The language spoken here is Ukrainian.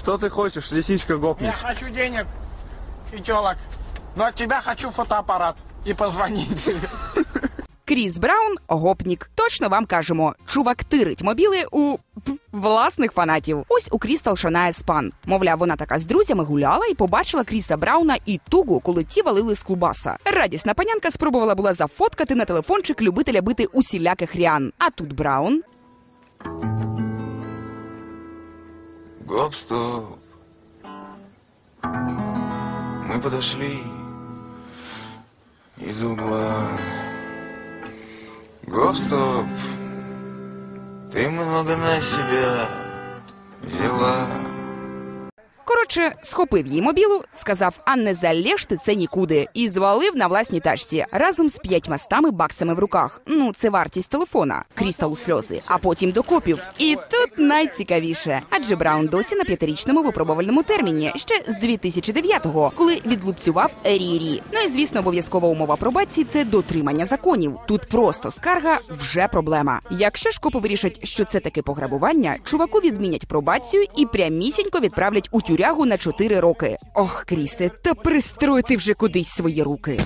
Что ты хочешь, лисичка Я хочу денег и телок. Но от тебя хочу фотоаппарат и позвонить. Кріс Браун гопнік. Точно вам кажемо. Чувак тирить мобіли у п, власних фанатів. Ось у Крістал шанає спан. Мовляв, вона така з друзями гуляла і побачила Кріса Брауна і тугу, коли ті валили з клубаса. Радісна панянка спробувала була зафоткати на телефончик любителя бити усіляких ріан. А тут Браун Гоп-стоп. Мы подошли из угла. Гоп-стоп. Ты много на себя взяла. Коротше, схопив їй мобілу, сказав, а не залєш ти це нікуди, і звалив на власній тачці разом з п'ятьма стами баксами в руках. Ну, це вартість телефона, крістал у сльози, а потім до копів. І тут найцікавіше, адже Браун досі на п'ятирічному випробувальному терміні ще з 2009-го, коли відлупцював Рірі. Ну і звісно, обов'язкова умова пробації це дотримання законів. Тут просто скарга вже проблема. Якщо ж копи вирішать, що це таки пограбування, чуваку відмінять пробацію і прямісінько відправлять у тюрягу на 4 роки. Ох, Крісе, та пристройте вже кудись свої руки.